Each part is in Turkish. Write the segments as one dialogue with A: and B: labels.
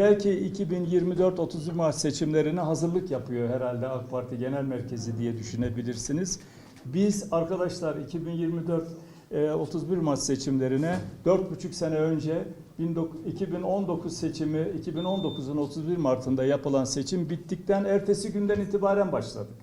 A: belki 2024-30 Mart seçimlerine hazırlık yapıyor herhalde AK Parti Genel Merkezi diye düşünebilirsiniz. Biz arkadaşlar 2024 e, 31 Mart seçimlerine 4,5 sene önce 19 2019 seçimi 2019'un 31 Mart'ında yapılan seçim bittikten ertesi günden itibaren başladık.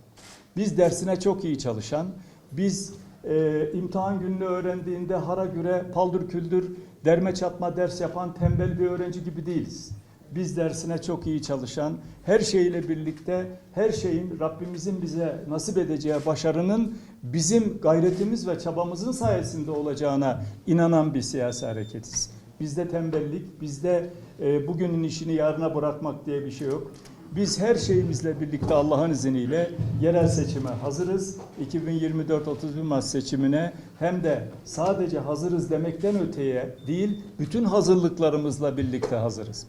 A: Biz dersine çok iyi çalışan, biz e, imtihan gününü öğrendiğinde hara güre paldır küldür derme çatma ders yapan tembel bir öğrenci gibi değiliz. Biz dersine çok iyi çalışan, her şeyle birlikte her şeyin Rabbimizin bize nasip edeceği başarının bizim gayretimiz ve çabamızın sayesinde olacağına inanan bir siyasi hareketiz. Bizde tembellik, bizde e, bugünün işini yarına bırakmak diye bir şey yok. Biz her şeyimizle birlikte Allah'ın izniyle yerel seçime hazırız. 2024-31 Mart seçimine hem de sadece hazırız demekten öteye değil, bütün hazırlıklarımızla birlikte hazırız.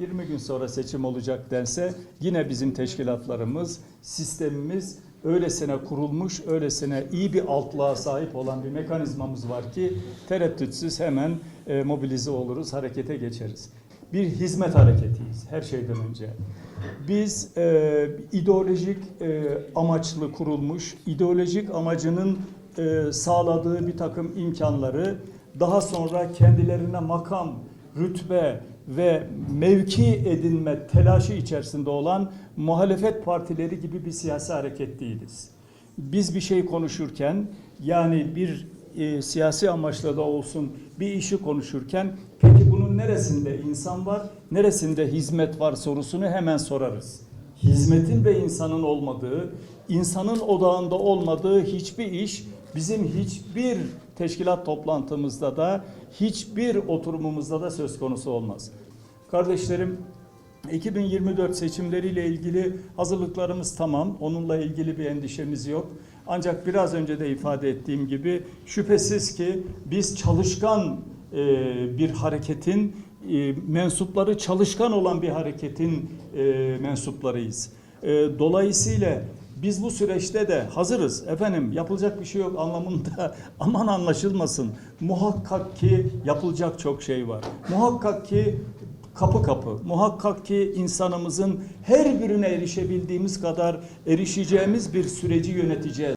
A: 20 gün sonra seçim olacak dense yine bizim teşkilatlarımız, sistemimiz öylesine kurulmuş, öylesine iyi bir altlığa sahip olan bir mekanizmamız var ki tereddütsüz hemen e, mobilize oluruz, harekete geçeriz. Bir hizmet hareketiyiz her şeyden önce. Biz e, ideolojik e, amaçlı kurulmuş, ideolojik amacının e, sağladığı bir takım imkanları daha sonra kendilerine makam, rütbe ve mevki edinme telaşı içerisinde olan muhalefet partileri gibi bir siyasi hareket değiliz. Biz bir şey konuşurken yani bir e, siyasi amaçla da olsun bir işi konuşurken neresinde insan var, neresinde hizmet var sorusunu hemen sorarız. Hizmetin ve insanın olmadığı, insanın odağında olmadığı hiçbir iş bizim hiçbir teşkilat toplantımızda da hiçbir oturumumuzda da söz konusu olmaz. Kardeşlerim 2024 seçimleriyle ilgili hazırlıklarımız tamam. Onunla ilgili bir endişemiz yok. Ancak biraz önce de ifade ettiğim gibi şüphesiz ki biz çalışkan bir hareketin e, mensupları çalışkan olan bir hareketin e, mensuplarıyız. E, dolayısıyla biz bu süreçte de hazırız. Efendim yapılacak bir şey yok anlamında aman anlaşılmasın. Muhakkak ki yapılacak çok şey var. Muhakkak ki kapı kapı. Muhakkak ki insanımızın her birine erişebildiğimiz kadar erişeceğimiz bir süreci yöneteceğiz.